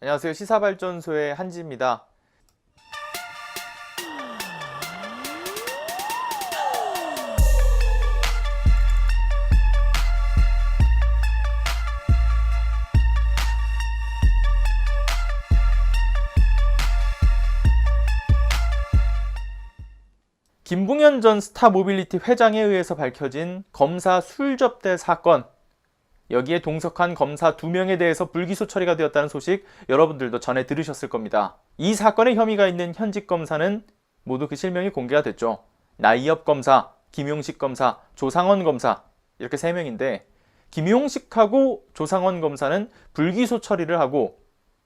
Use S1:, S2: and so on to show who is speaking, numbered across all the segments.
S1: 안녕하세요. 시사발전소의 한지입니다. 김봉현 전 스타모빌리티 회장에 의해서 밝혀진 검사 술접대 사건. 여기에 동석한 검사 두 명에 대해서 불기소 처리가 되었다는 소식 여러분들도 전해 들으셨을 겁니다. 이 사건에 혐의가 있는 현직 검사는 모두 그 실명이 공개가 됐죠. 나이엽 검사, 김용식 검사, 조상원 검사 이렇게 세 명인데 김용식하고 조상원 검사는 불기소 처리를 하고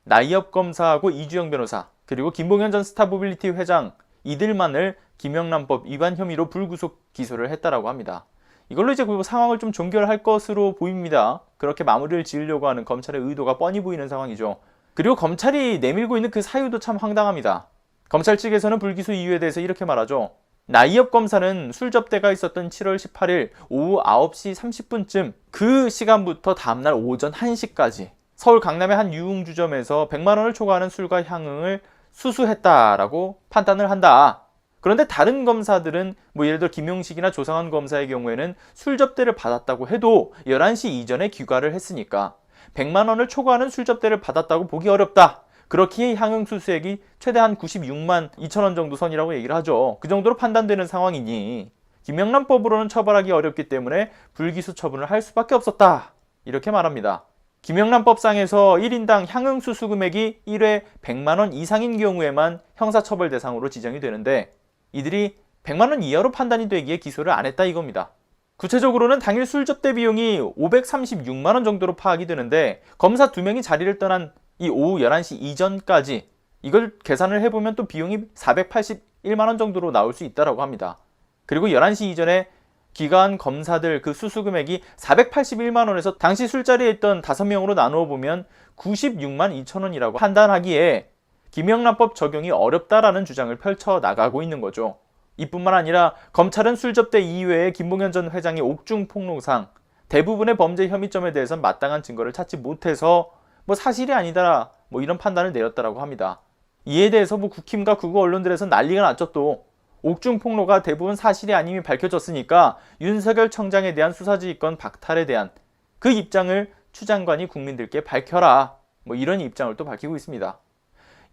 S1: 나이엽 검사하고 이주영 변호사 그리고 김봉현 전 스타모빌리티 회장 이들만을 김영란법 위반 혐의로 불구속 기소를 했다라고 합니다. 이걸로 이제 그 상황을 좀 종결할 것으로 보입니다. 그렇게 마무리를 지으려고 하는 검찰의 의도가 뻔히 보이는 상황이죠. 그리고 검찰이 내밀고 있는 그 사유도 참 황당합니다. 검찰 측에서는 불기소 이유에 대해서 이렇게 말하죠. 나이엽 검사는 술 접대가 있었던 7월 18일 오후 9시 30분쯤 그 시간부터 다음날 오전 1시까지 서울 강남의 한 유흥주점에서 100만 원을 초과하는 술과 향응을 수수했다라고 판단을 한다. 그런데 다른 검사들은 뭐 예를 들어 김용식이나 조상환 검사의 경우에는 술 접대를 받았다고 해도 11시 이전에 귀가를 했으니까 100만 원을 초과하는 술 접대를 받았다고 보기 어렵다. 그렇기에 향응 수 수액이 최대 한 96만 2천 원 정도 선이라고 얘기를 하죠. 그 정도로 판단되는 상황이니 김영란법으로는 처벌하기 어렵기 때문에 불기소 처분을 할 수밖에 없었다. 이렇게 말합니다. 김영란법상에서 1인당 향응 수 수 금액이 1회 100만 원 이상인 경우에만 형사처벌 대상으로 지정이 되는데 이들이 100만 원 이하로 판단이 되기에 기소를 안 했다 이겁니다. 구체적으로는 당일 술 접대 비용이 536만 원 정도로 파악이 되는데 검사 두 명이 자리를 떠난 이 오후 11시 이전까지 이걸 계산을 해보면 또 비용이 481만 원 정도로 나올 수 있다라고 합니다. 그리고 11시 이전에 기간 검사들 그 수수 금액이 481만 원에서 당시 술자리에 있던 5명으로 나누어 보면 96만 2천 원이라고 판단하기에 김영란법 적용이 어렵다라는 주장을 펼쳐 나가고 있는 거죠. 이뿐만 아니라 검찰은 술접대 이외에 김봉현 전 회장의 옥중 폭로상 대부분의 범죄 혐의점에 대해서는 마땅한 증거를 찾지 못해서 뭐 사실이 아니다 뭐 이런 판단을 내렸다라고 합니다. 이에 대해서 뭐 국힘과 극우 언론들에서 난리가 났죠 또. 옥중 폭로가 대부분 사실이 아님이 밝혀졌으니까 윤석열 청장에 대한 수사지휘권 박탈에 대한 그 입장을 추 장관이 국민들께 밝혀라. 뭐 이런 입장을 또 밝히고 있습니다.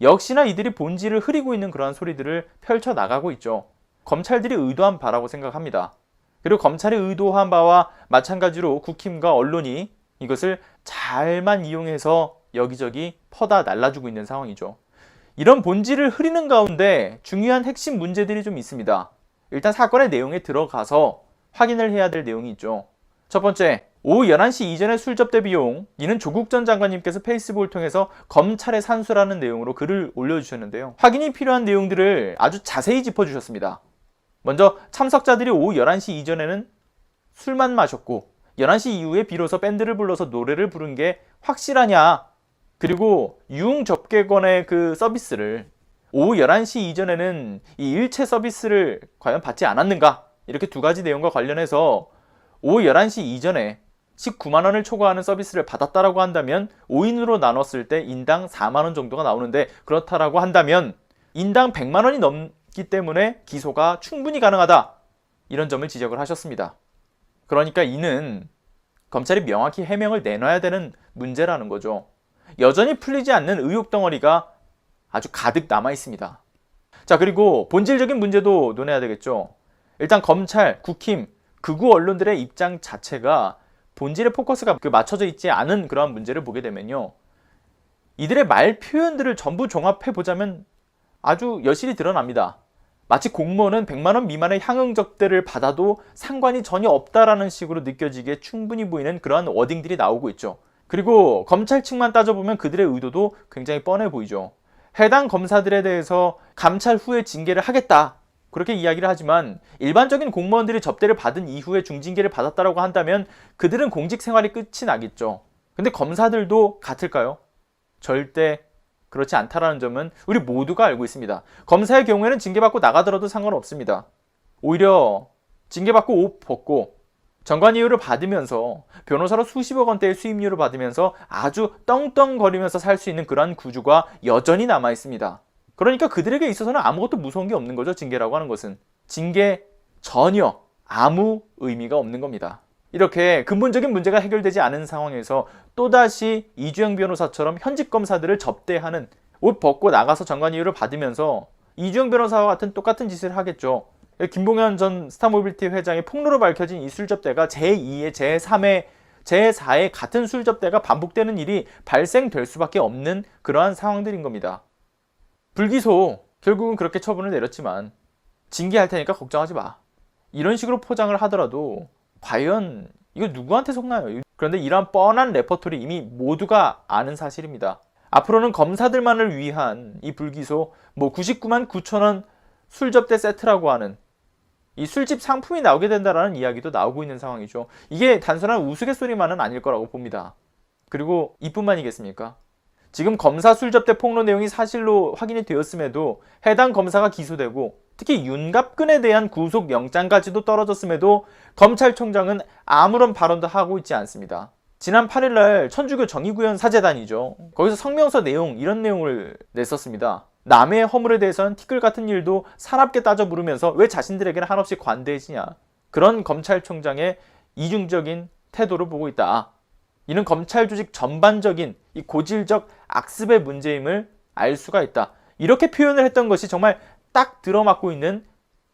S1: 역시나 이들이 본질을 흐리고 있는 그러한 소리들을 펼쳐 나가고 있죠. 검찰들이 의도한 바라고 생각합니다. 그리고 검찰이 의도한 바와 마찬가지로 국힘과 언론이 이것을 잘만 이용해서 여기저기 퍼다 날라주고 있는 상황이죠. 이런 본질을 흐리는 가운데 중요한 핵심 문제들이 좀 있습니다. 일단 사건의 내용에 들어가서 확인을 해야 될 내용이 있죠. 첫 번째, 오후 11시 이전의 술 접대 비용. 이는 조국 전 장관님께서 페이스북을 통해서 검찰에 산수라는 내용으로 글을 올려주셨는데요. 확인이 필요한 내용들을 아주 자세히 짚어주셨습니다. 먼저 참석자들이 오후 11시 이전에는 술만 마셨고 11시 이후에 비로소 밴드를 불러서 노래를 부른 게 확실하냐 그리고 유흥 접객권의 그 서비스를 오후 11시 이전에는 이 일체 서비스를 과연 받지 않았는가? 이렇게 두 가지 내용과 관련해서 오후 11시 이전에 19만 원을 초과하는 서비스를 받았다라고 한다면 5인으로 나눴을 때 인당 4만 원 정도가 나오는데 그렇다라고 한다면 인당 100만 원이 넘기 때문에 기소가 충분히 가능하다. 이런 점을 지적을 하셨습니다. 그러니까 이는 검찰이 명확히 해명을 내놔야 되는 문제라는 거죠. 여전히 풀리지 않는 의혹 덩어리가 아주 가득 남아 있습니다. 자, 그리고 본질적인 문제도 논해야 되겠죠. 일단 검찰, 국힘, 극우 언론들의 입장 자체가 본질의 포커스가 그 맞춰져 있지 않은 그러한 문제를 보게 되면요. 이들의 말 표현들을 전부 종합해 보자면 아주 여실히 드러납니다. 마치 공무원은 100만 원 미만의 향응 접대를 받아도 상관이 전혀 없다라는 식으로 느껴지게 충분히 보이는 그러한 워딩들이 나오고 있죠. 그리고 검찰 측만 따져보면 그들의 의도도 굉장히 뻔해 보이죠. 해당 검사들에 대해서 감찰 후에 징계를 하겠다. 그렇게 이야기를 하지만 일반적인 공무원들이 접대를 받은 이후에 중징계를 받았다라고 한다면 그들은 공직 생활이 끝이 나겠죠. 근데 검사들도 같을까요? 절대 그렇지 않다라는 점은 우리 모두가 알고 있습니다. 검사의 경우에는 징계받고 나가더라도 상관없습니다. 오히려 징계받고 옷 벗고 정관 이유를 받으면서 변호사로 수십억 원대의 수임료를 받으면서 아주 떵떵거리면서 살 수 있는 그러한 구조가 여전히 남아 있습니다. 그러니까 그들에게 있어서는 아무것도 무서운 게 없는 거죠. 징계라고 하는 것은. 징계 전혀 아무 의미가 없는 겁니다. 이렇게 근본적인 문제가 해결되지 않은 상황에서 또다시 이주영 변호사처럼 현직 검사들을 접대하는 옷 벗고 나가서 정관 이유를 받으면서 이주영 변호사와 같은 똑같은 짓을 하겠죠. 김봉현 전 스타모빌티 회장의 폭로로 밝혀진 이 술접대가 제2의 제3의 제4의 같은 술접대가 반복되는 일이 발생될 수밖에 없는 그러한 상황들인 겁니다. 불기소 결국은 그렇게 처분을 내렸지만 징계할 테니까 걱정하지 마. 이런 식으로 포장을 하더라도 과연 이거 누구한테 속나요? 그런데 이러한 뻔한 레퍼토리 이미 모두가 아는 사실입니다. 앞으로는 검사들만을 위한 이 불기소 뭐 99만 9천 원 술접대 세트라고 하는 이 술집 상품이 나오게 된다라는 이야기도 나오고 있는 상황이죠. 이게 단순한 우스갯소리만은 아닐 거라고 봅니다. 그리고 이뿐만이겠습니까? 지금 검사 술접대 폭로 내용이 사실로 확인이 되었음에도 해당 검사가 기소되고 특히 윤갑근에 대한 구속 영장까지도 떨어졌음에도 검찰총장은 아무런 발언도 하고 있지 않습니다. 지난 8일날 천주교 정의구현 사재단이죠. 거기서 성명서 내용 이런 내용을 냈었습니다. 남의 허물에 대해서는 티끌 같은 일도 사납게 따져 물으면서 왜 자신들에게는 한없이 관대해지냐. 그런 검찰총장의 이중적인 태도를 보고 있다. 이는 검찰 조직 전반적인 이 고질적 악습의 문제임을 알 수가 있다. 이렇게 표현을 했던 것이 정말 딱 들어맞고 있는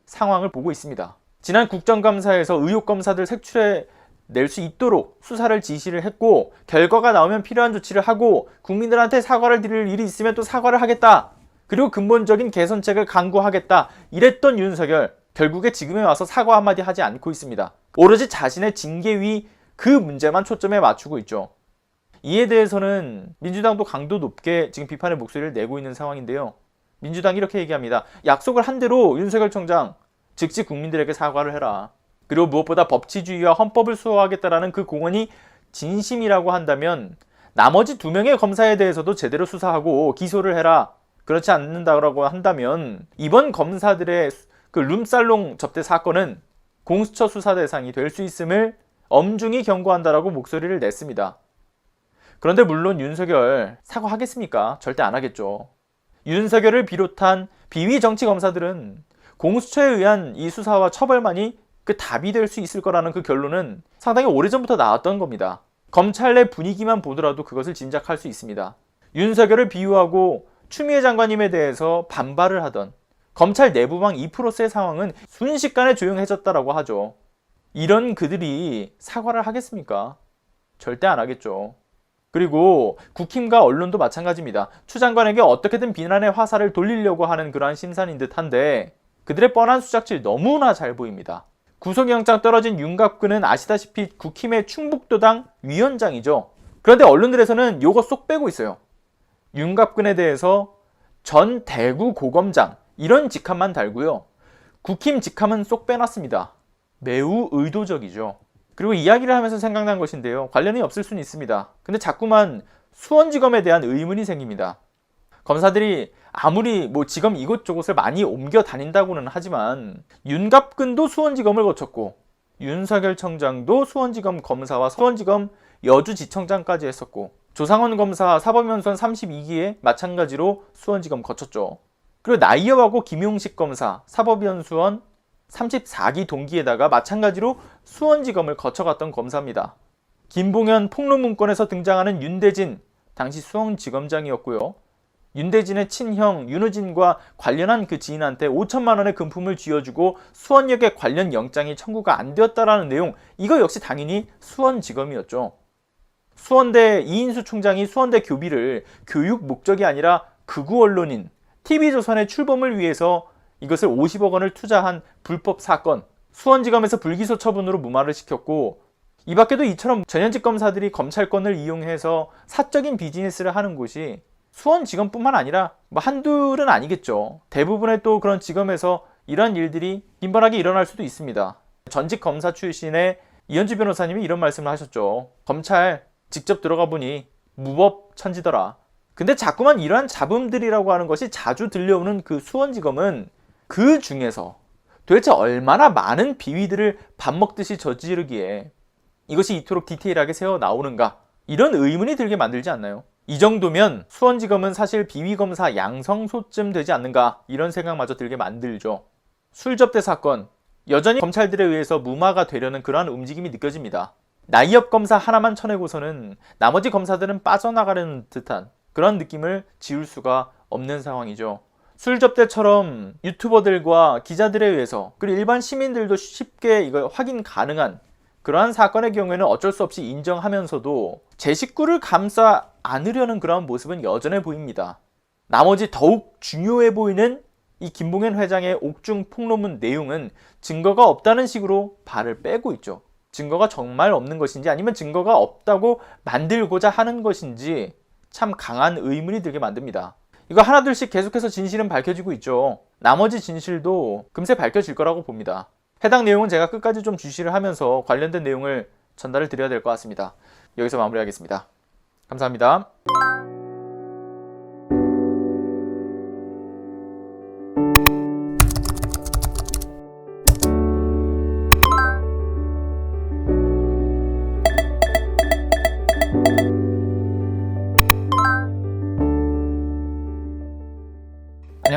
S1: 상황을 보고 있습니다. 지난 국정감사에서 의혹 검사들 색출해 낼 수 있도록 수사를 지시를 했고 결과가 나오면 필요한 조치를 하고 국민들한테 사과를 드릴 일이 있으면 또 사과를 하겠다. 그리고 근본적인 개선책을 강구하겠다. 이랬던 윤석열 결국에 지금에 와서 사과 한마디 하지 않고 있습니다. 오로지 자신의 징계위 그 문제만 초점에 맞추고 있죠. 이에 대해서는 민주당도 강도 높게 지금 비판의 목소리를 내고 있는 상황인데요. 민주당이 이렇게 얘기합니다. 약속을 한 대로 윤석열 총장 즉시 국민들에게 사과를 해라. 그리고 무엇보다 법치주의와 헌법을 수호하겠다라는 그 공언이 진심이라고 한다면 나머지 두 명의 검사에 대해서도 제대로 수사하고 기소를 해라. 그렇지 않는다고 한다면 이번 검사들의 그 룸살롱 접대 사건은 공수처 수사 대상이 될 수 있음을 엄중히 경고한다라고 목소리를 냈습니다. 그런데 물론 윤석열 사과하겠습니까? 절대 안 하겠죠. 윤석열을 비롯한 비위 정치 검사들은 공수처에 의한 이 수사와 처벌만이 그 답이 될 수 있을 거라는 그 결론은 상당히 오래전부터 나왔던 겁니다. 검찰 내 분위기만 보더라도 그것을 짐작할 수 있습니다. 윤석열을 비유하고 추미애 장관님에 대해서 반발을 하던 검찰 내부방 2%의 상황은 순식간에 조용해졌다라고 하죠. 이런 그들이 사과를 하겠습니까? 절대 안 하겠죠. 그리고 국힘과 언론도 마찬가지입니다. 추 장관에게 어떻게든 비난의 화살을 돌리려고 하는 그러한 심산인 듯한데 그들의 뻔한 수작질 너무나 잘 보입니다. 구속영장 떨어진 윤갑근은 아시다시피 국힘의 충북도당 위원장이죠. 그런데 언론들에서는 요거 쏙 빼고 있어요. 윤갑근에 대해서 전 대구 고검장 이런 직함만 달고요. 국힘 직함은 쏙 빼놨습니다. 매우 의도적이죠. 그리고 이야기를 하면서 생각난 것인데요. 관련이 없을 수는 있습니다. 근데 자꾸만 수원지검에 대한 의문이 생깁니다. 검사들이 아무리 뭐 지검 이곳저곳을 많이 옮겨 다닌다고는 하지만 윤갑근도 수원지검을 거쳤고 윤석열 청장도 수원지검 검사와 수원지검 여주지청장까지 했었고 조상원 검사 사법연수원 32기에 마찬가지로 수원지검 거쳤죠. 그리고 나이어하고 김용식 검사 사법연수원 34기 동기에다가 마찬가지로 수원지검을 거쳐갔던 검사입니다. 김봉현 폭로 문건에서 등장하는 윤대진 당시 수원지검장이었고요. 윤대진의 친형 윤우진과 관련한 그 지인한테 5천만 원의 금품을 쥐어주고 수원역에 관련 영장이 청구가 안 되었다라는 내용 이거 역시 당연히 수원지검이었죠. 수원대 이인수 총장이 수원대 교비를 교육 목적이 아니라 극우 언론인 TV조선의 출범을 위해서 이것을 50억 원을 투자한 불법 사건 수원지검에서 불기소 처분으로 무마를 시켰고 이 밖에도 이처럼 전현직 검사들이 검찰권을 이용해서 사적인 비즈니스를 하는 곳이 수원지검뿐만 아니라 뭐 한둘은 아니겠죠. 대부분의 또 그런 지검에서 이런 일들이 빈번하게 일어날 수도 있습니다. 전직 검사 출신의 이현주 변호사님이 이런 말씀을 하셨죠. 검찰 직접 들어가 보니 무법 천지더라. 근데 자꾸만 이러한 잡음들이라고 하는 것이 자주 들려오는 그 수원지검은 그 중에서 도대체 얼마나 많은 비위들을 밥 먹듯이 저지르기에 이것이 이토록 디테일하게 새어 나오는가? 이런 의문이 들게 만들지 않나요? 이 정도면 수원지검은 사실 비위검사 양성소쯤 되지 않는가? 이런 생각마저 들게 만들죠. 술접대 사건, 여전히 검찰들에 의해서 무마가 되려는 그러한 움직임이 느껴집니다. 나이업 검사 하나만 쳐내고서는 나머지 검사들은 빠져나가려는 듯한 그런 느낌을 지울 수가 없는 상황이죠. 술 접대처럼 유튜버들과 기자들에 의해서 그리고 일반 시민들도 쉽게 이걸 확인 가능한 그러한 사건의 경우에는 어쩔 수 없이 인정하면서도 제 식구를 감싸 안으려는 그러한 모습은 여전해 보입니다. 나머지 더욱 중요해 보이는 이 김봉현 회장의 옥중 폭로문 내용은 증거가 없다는 식으로 발을 빼고 있죠. 증거가 정말 없는 것인지 아니면 증거가 없다고 만들고자 하는 것인지 참 강한 의문이 들게 만듭니다. 이거 하나둘씩 계속해서 진실은 밝혀지고 있죠. 나머지 진실도 금세 밝혀질 거라고 봅니다. 해당 내용은 제가 끝까지 좀 주시를 하면서 관련된 내용을 전달을 드려야 될 것 같습니다. 여기서 마무리하겠습니다. 감사합니다.